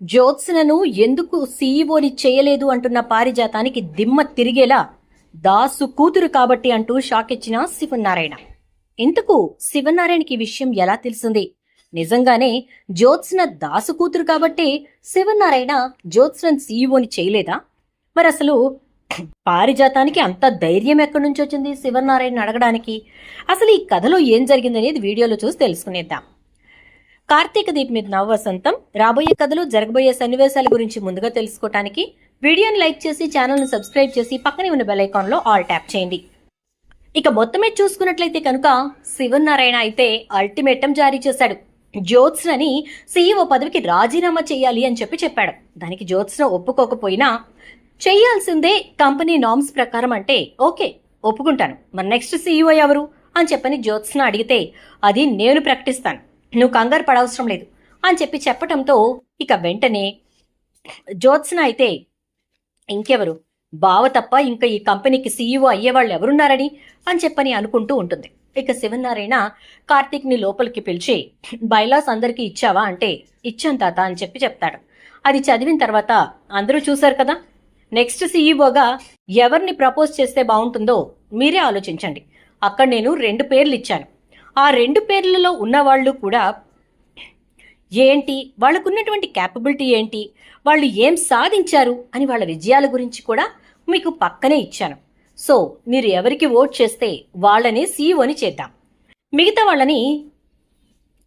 జ్యోత్స్నను ఎందుకు సీఈఓని చేయలేదు అంటున్న పారిజాతానికి దిమ్మ తిరిగేలా దాసు కూతురు కాబట్టి అంటూ షాక్ ఇచ్చిన శివనారాయణ. ఇంతకు శివనారాయణకి విషయం ఎలా తెలిసింది? నిజంగానే జ్యోత్స్న దాసు కూతురు కాబట్టి శివనారాయణ జ్యోత్స్నన్ సీఈఓని చేయలేదా? మరి అసలు పారిజాతానికి అంత ధైర్యం ఎక్కడి నుంచి వచ్చింది శివనారాయణ అడగడానికి? అసలు ఈ కథలో ఏం జరిగిందనేది వీడియోలో చూసి తెలుసుకునేద్దాం. కార్తీక దీప్ మీద నవ వసంతం. రాబోయే కథలు జరగబోయే సన్నివేశాల గురించి ముందుగా తెలుసుకోవటానికి వీడియోని లైక్ చేసి ఛానల్ను సబ్స్క్రైబ్ చేసి పక్కనే ఉన్న బెల్ ఆల్ ట్యాప్ చేయండి. ఇక మొత్తమే చూసుకున్నట్లయితే కనుక శివనారాయణ అయితే అల్టిమేటం జారీ చేశాడు. జ్యోత్స్నని సీఈఓ పదవికి రాజీనామా చేయాలి అని చెప్పి చెప్పాడు. దానికి జ్యోత్స్న ఒప్పుకోకపోయినా చేయాల్సిందే కంపెనీ నామ్స్ ప్రకారం అంటే ఓకే ఒప్పుకుంటాను. మరి నెక్స్ట్ సీఈఓ ఎవరు? అని చెప్పని జ్యోత్స్న అడిగితే అది నేను ప్రకటిస్తాను. నువ్వు కంగారు పడవసరం లేదు అని చెప్పి చెప్పటంతో ఇక వెంటనే జ్యోత్స్న అయితే ఇంకెవరు? బావ తప్ప ఇంకా ఈ కంపెనీకి సీఈఓ అయ్యేవాళ్ళు ఎవరున్నారని అని చెప్పని అనుకుంటూ ఉంటుంది. ఇక శివనారాయణ కార్తీక్ని లోపలికి పిలిచి బైలాస్ అందరికీ ఇచ్చావా? అంటే ఇచ్చాను తాత అని చెప్పి చెప్తాడు. అది చదివిన తర్వాత అందరూ చూశారు కదా? నెక్స్ట్ సీఈఓగా ఎవరిని ప్రపోజ్ చేస్తే బాగుంటుందో మీరే ఆలోచించండి. అక్కడ నేను రెండు పేర్లు ఇచ్చాను. ఆ రెండు పేర్లలో ఉన్నవాళ్ళు కూడా ఏంటి? వాళ్ళకున్నటువంటి క్యాపబిలిటీ ఏంటి? వాళ్ళు ఏం సాధించారు అని వాళ్ళ విజయాల గురించి కూడా మీకు పక్కనే ఇచ్చాను. సో మీరు ఎవరికి ఓట్ చేస్తే వాళ్ళని సీఈఓని చేద్దాం. మిగతా వాళ్ళని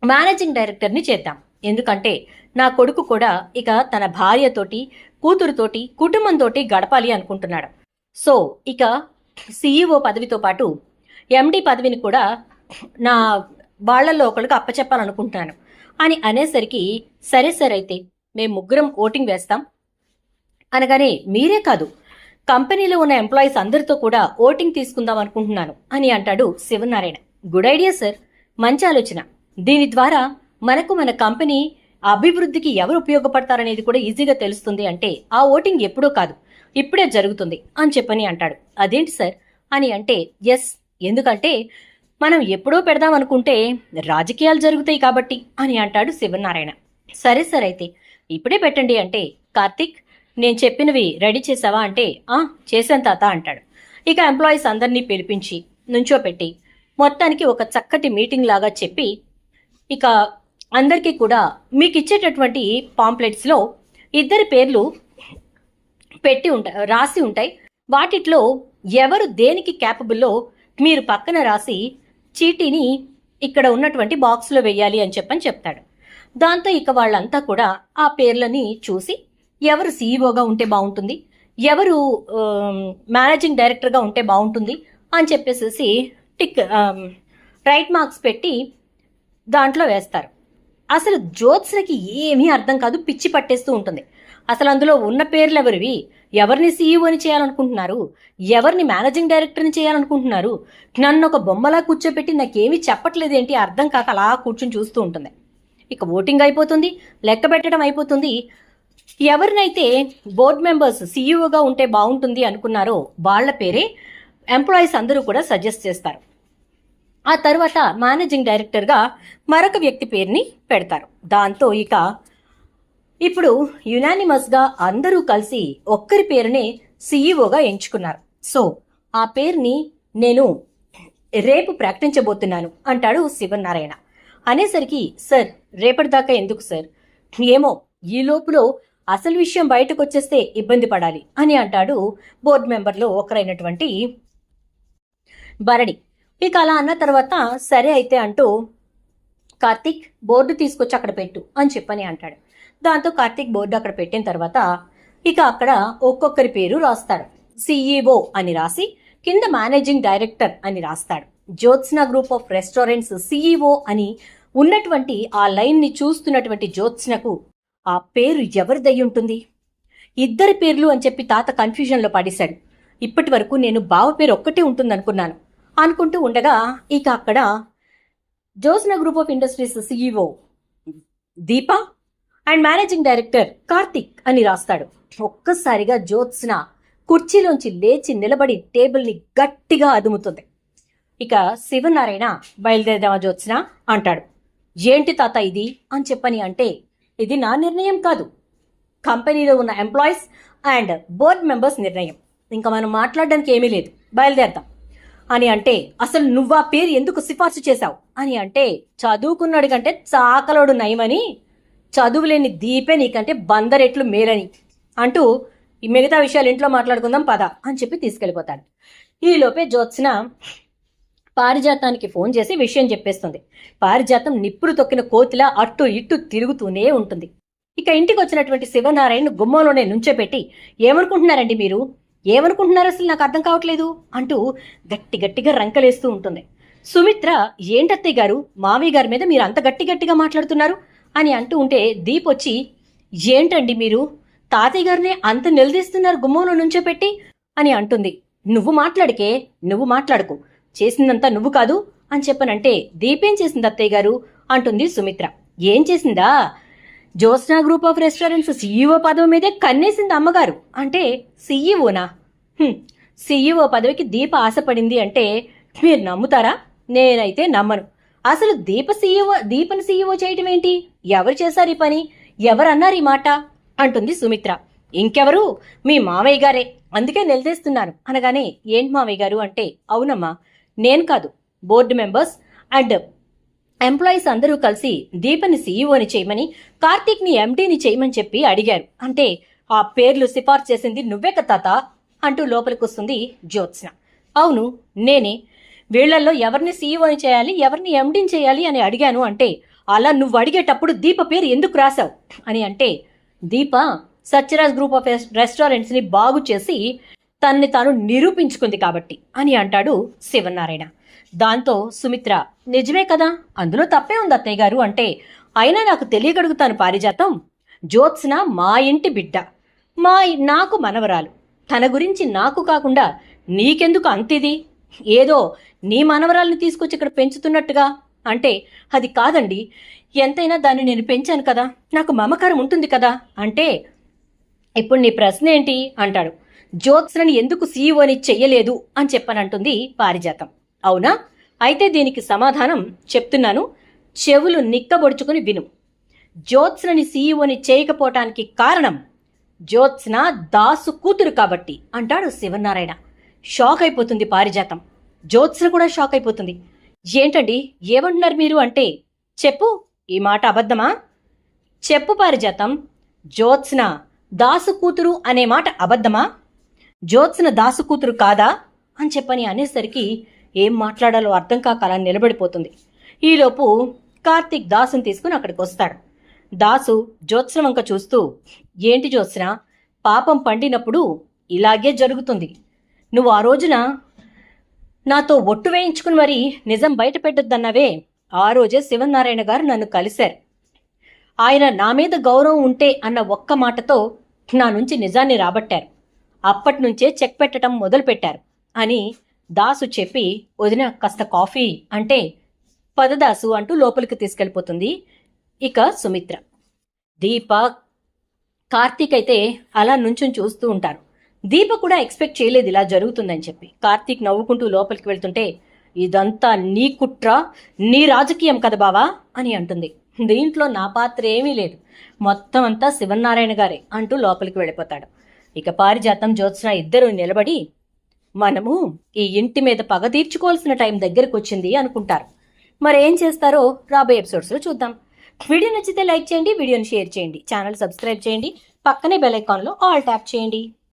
మేనేజింగ్ డైరెక్టర్ని చేద్దాం. ఎందుకంటే నా కొడుకు కూడా ఇక తన భార్యతోటి కూతురుతోటి కుటుంబంతోటి గడపాలి అనుకుంటున్నాడు. సో ఇక సీఈఓ పదవితో పాటు ఎండి పదవిని కూడా నా వాళ్ళల్లో ఒకరికి అప్పచెప్పాలనుకుంటున్నాను అని అనేసరికి సరే సరే అయితే మేము ముగ్గురం ఓటింగ్ వేస్తాం. అనగానే మీరే కాదు కంపెనీలో ఉన్న ఎంప్లాయీస్ అందరితో కూడా ఓటింగ్ తీసుకుందాం అనుకుంటున్నాను అని అంటాడు శివనారాయణ. గుడ్ ఐడియా సార్ మంచి ఆలోచన. దీని ద్వారా మనకు మన కంపెనీ అభివృద్ధికి ఎవరు ఉపయోగపడతారనేది కూడా ఈజీగా తెలుస్తుంది అంటే ఆ ఓటింగ్ ఎప్పుడూ కాదు ఇప్పుడే జరుగుతుంది అని చెప్పని అంటాడు. అదేంటి సార్? అని అంటే ఎస్. ఎందుకంటే మనం ఎప్పుడో పెడదాం అనుకుంటే రాజకీయాలు జరుగుతాయి కాబట్టి అని అంటాడు శివనారాయణ. సరే సరే అయితే ఇప్పుడే పెట్టండి అంటే కార్తిక్ నేను చెప్పినవి రెడీ చేసావా అంటే ఆ చేశాను తాత అంటాడు. ఇక ఎంప్లాయీస్ అందరినీ పిలిపించి నుంచోపెట్టి మొత్తానికి ఒక చక్కటి మీటింగ్ లాగా చెప్పి ఇక అందరికీ కూడా మీకు ఇచ్చేటటువంటి పాంప్లెట్స్లో ఇద్దరి పేర్లు పెట్టి ఉంటాయి రాసి ఉంటాయి. వాటిట్లో ఎవరు దేనికి క్యాపబుల్లో మీరు పక్కన రాసి చీటీని ఇక్కడ ఉన్నటువంటి బాక్స్లో వెయ్యాలి అని చెప్పని చెప్తాడు. దాంతో ఇక వాళ్ళంతా కూడా ఆ పేర్లని చూసి ఎవరు సీఈఓగా ఉంటే బాగుంటుంది? ఎవరు మేనేజింగ్ డైరెక్టర్గా ఉంటే బాగుంటుంది? అని చెప్పేసేసి టిక్ రైట్ మార్క్స్ పెట్టి దాంట్లో వేస్తారు. అసలు జ్యోత్స్నకి ఏమీ అర్థం కాదు పిచ్చి పట్టేస్తూ ఉంటుంది. అసలు అందులో ఉన్న పేర్లు ఎవరివి? ఎవరిని సీఈఓని చేయాలనుకుంటున్నారు? ఎవరిని మేనేజింగ్ డైరెక్టర్ని చేయాలనుకుంటున్నారు? నన్ను ఒక బొమ్మలా కూర్చోపెట్టి నాకేమీ చెప్పట్లేదేంటి? అర్థం కాక అలా కూర్చుని చూస్తూ ఉంటుంది. ఇక ఓటింగ్ అయిపోతుంది లెక్క పెట్టడం అయిపోతుంది. ఎవరినైతే బోర్డ్ మెంబర్స్ సీఈఓగా ఉంటే బాగుంటుంది అనుకున్నారో వాళ్ళ పేరే ఎంప్లాయీస్ అందరూ కూడా సజెస్ట్ చేస్తారు. ఆ తర్వాత మేనేజింగ్ డైరెక్టర్గా మరొక వ్యక్తి పేరుని పెడతారు. దాంతో ఇక ఇప్పుడు యునానిమస్గా అందరూ కలిసి ఒక్కరి పేరునే సీఈఓగా ఎంచుకున్నారు. సో ఆ పేరుని నేను రేపు ప్రకటించబోతున్నాను అంటాడు శివనారాయణ. అనేసరికి సార్ రేపటిదాకా ఎందుకు సార్? ఏమో ఈ లోపులో అసలు విషయం బయటకు వచ్చేస్తే ఇబ్బంది పడాలి అని అంటాడు బోర్డు మెంబర్లో ఒకరైనటువంటి భరణి ఇక అలా అన్న తర్వాత సరే అయితే అంటూ కార్తీక్ బోర్డు తీసుకొచ్చి అక్కడ పెట్టు అని చెప్పని అంటాడు. దాంతో కార్తీక్ బోర్డు అక్కడ పెట్టిన తర్వాత ఇక అక్కడ ఒక్కొక్కరి పేరు రాస్తాడు సిఈఓ అని రాసి కింద మేనేజింగ్ డైరెక్టర్ అని రాస్తాడు. Jyotsna group of restaurants CEO అని ఉన్నటువంటి ఆ లైన్ని చూస్తున్నటువంటి జ్యోత్స్నకు ఆ పేరు ఎవరిదై ఉంటుంది? ఇద్దరి పేర్లు అని చెప్పి తాత కన్ఫ్యూజన్లో పడేశాడు. ఇప్పటి వరకు నేను బావ పేరు ఒక్కటే ఉంటుందనుకున్నాను. అనుకుంటూ ఉండగా ఇక అక్కడ Jyotsna group of industries CEO Deepa and managing director Karthik అని రాస్తాడు. ఒక్కసారిగా జ్యోత్స్న కుర్చీలోంచి లేచి నిలబడి టేబుల్ని గట్టిగా అదుముతుంది. ఇక శివనారాయణ బయలుదేరదామా జ్యోత్స్న? అంటాడు. ఏంటి తాత ఇది? అని చెప్పని అంటే ఇది నా నిర్ణయం కాదు. కంపెనీలో ఉన్న ఎంప్లాయీస్ అండ్ బోర్డ్ మెంబర్స్ నిర్ణయం. ఇంకా మనం మాట్లాడడానికి ఏమీ లేదు. బయలుదేరదాం. అని అంటే అసలు నువ్వు ఆ పేరు ఎందుకు సిఫార్సు చేశావు? అని అంటే చదువుకున్నాడు కంటే చాకలోడు నయమని చదువులేని దీపే నీకంటే బందరెట్లు మేలని. అంటూ ఈ మిగతా విషయాలు ఇంట్లో మాట్లాడుకుందాం పద అని చెప్పి తీసుకెళ్ళిపోతాడు. ఈలోపే జ్యోత్స్న పారిజాతానికి ఫోన్ చేసి విషయం చెప్పేస్తుంది. పారిజాతం నిప్పుడు తొక్కిన కోతిలా అట్టు ఇట్టు తిరుగుతూనే ఉంటుంది. ఇక ఇంటికి వచ్చినటువంటి శివనారాయణ గుమ్మంలోనే నుంచోపెట్టి ఏమనుకుంటున్నారండి మీరు? ఏమనుకుంటున్నారు అసలు? నాకు అర్థం కావట్లేదు అంటూ గట్టి గట్టిగా రంకలేస్తూ ఉంటుంది. సుమిత్ర ఏంటత్తయ్య గారు? మావయ్య గారి మీద మీరు అంత గట్టి గట్టిగా మాట్లాడుతున్నారు? అని అంటూ ఉంటే దీప్ వచ్చి ఏంటండి మీరు? తాతయ్య గారిని అంత నిలదీస్తున్నారు గుమ్మంలో నుంచోపెట్టి అని అంటుంది. నువ్వు మాట్లాడికే నువ్వు మాట్లాడకు. చేసిందంతా నువ్వు కాదు అని చెప్పనంటే దీపేం చేసింది అత్తయ్య గారు? అంటుంది సుమిత్ర. ఏం చేసిందా? Jyotsna group of restaurants CEO పదవి మీదే కన్నేసింది అమ్మగారు. అంటే సీఈఓనా? సీఈఓ పదవికి దీప ఆశపడింది అంటే మీరు నమ్ముతారా? నేనైతే నమ్మను. అసలు దీప సీఈఓ దీపను సీఈఓ చేయటం ఏంటి? ఎవరు చేశారు ఈ పని? ఎవరన్నారు ఈ మాట? అంటుంది సుమిత్ర. ఇంకెవరు? మీ మావయ్య గారే. అందుకే నిలదీస్తున్నాను. అనగానే ఏంటి మావయ్య గారు? అంటే అవునమ్మా నేను కాదు. బోర్డు మెంబర్స్ అండ్ ఎంప్లాయీస్ అందరూ కలిసి దీపని సీఈఓని చేయమని కార్తీక్ని ఎండీని చేయమని చెప్పి అడిగారు. అంటే ఆ పేర్లు సిఫార్సు చేసింది నువ్వే తాత? అంటూ లోపలికి వస్తుంది జ్యోత్స్న. అవును నేనే. వీళ్ళల్లో ఎవరిని సీఈఓని చేయాలి ఎవరిని ఎండీని చేయాలి అని అడిగాను అంటే అలా నువ్వు అడిగేటప్పుడు దీప పేరు ఎందుకు రాశావు? అని అంటే దీప సత్యరాజ్ గ్రూప్ ఆఫ్ రెస్టారెంట్స్ని బాగు చేసి తన్ని తాను నిరూపించుకుంది కాబట్టి అని అంటాడు శివనారాయణ. దాంతో సుమిత్ర నిజమే కదా అందులో తప్పే ఉంది అత్తయ్య గారు అంటే అయినా నాకు తెలియగడుగుతాను పారిజాతం. జ్యోత్స్న మా ఇంటి బిడ్డ. మా నాకు మనవరాలు. తన గురించి నాకు కాకుండా నీకెందుకు అంతిది? ఏదో నీ మనవరాల్ని తీసుకొచ్చి ఇక్కడ పెంచుతున్నట్టుగా? అంటే అది కాదండి. ఎంతైనా దాన్ని నేను పెంచాను కదా నాకు మమకారం ఉంటుంది కదా అంటే ఇప్పుడు నీ ప్రశ్న ఏంటి? అంటాడు. జ్యోత్స్నని ఎందుకు సీఈఓని చెయ్యలేదు? అని చెప్పనంటుంది పారిజాతం. అవునా? అయితే దీనికి సమాధానం చెప్తున్నాను. చెవులు నిక్కబొడుచుకుని విను. జ్యోత్స్నని సీఈఓని చేయకపోవటానికి కారణం జ్యోత్స్న దాసు కూతురు కాబట్టి అంటాడు శివనారాయణ షాక్ అయిపోతుంది పారిజాతం. జ్యోత్స్న కూడా షాక్ అయిపోతుంది. ఏంటండి? ఏమంటున్నారు మీరు అంటే చెప్పు. ఈ మాట అబద్ధమా? చెప్పు పారిజాతం. జ్యోత్స్న దాసు కూతురు అనే మాట అబద్ధమా? జ్యోత్స్న దాసు కూతురు కాదా? అని చెప్పని అనేసరికి ఏం మాట్లాడాలో అర్థం కాక అలా నిలబడిపోతుంది. ఈలోపు కార్తీక్ దాసుని తీసుకుని అక్కడికి వస్తాడు. దాసు జ్యోత్స్న వంక చూస్తూ ఏంటి జ్యోత్స్న పాపం పండినప్పుడు ఇలాగే జరుగుతుంది. నువ్వు ఆ రోజున నాతో ఒట్టు వేయించుకుని మరి నిజం బయట పెట్టొద్దన్నవే. ఆ రోజే శివనారాయణ గారు నన్ను కలిశారు. ఆయన నా మీద గౌరవం ఉంటే అన్న ఒక్క మాటతో నా నుంచి నిజాన్ని రాబట్టారు. అప్పటి నుంచే చెక్ పెట్టడం మొదలుపెట్టారు అని దాసు చెప్పి వదిన కాస్త కాఫీ అంటే పదదాసు అంటూ లోపలికి తీసుకెళ్ళిపోతుంది ఇక సుమిత్ర. దీప కార్తీక్ అయితే అలా నుంచుని చూస్తూ ఉంటారు. దీప కూడా ఎక్స్పెక్ట్ చేయలేదు ఇలా జరుగుతుందని చెప్పి. కార్తీక్ నవ్వుకుంటూ లోపలికి వెళ్తుంటే ఇదంతా నీ కుట్ర నీ రాజకీయం కదా బావా? అని అంటుంది. దీంట్లో నా పాత్ర ఏమీ లేదు. మొత్తం అంతా శివనారాయణ గారే అంటూ లోపలికి వెళ్ళిపోతాడు. ఇక పారిజాతం జ్యోత్స్న ఇద్దరు నిలబడి మనము ఈ ఇంటి మీద పగ తీర్చుకోవాల్సిన టైం దగ్గరకు వచ్చింది అనుకుంటారు ఏం చేస్తారో రాబోయే ఎపిసోడ్స్లో చూద్దాం. వీడియో నచ్చితే లైక్ చేయండి వీడియోని షేర్ చేయండి. ఛానల్ సబ్స్క్రైబ్ చేయండి. పక్కనే బెల్ ఐకాన్లో ఆల్ ట్యాప్ చేయండి.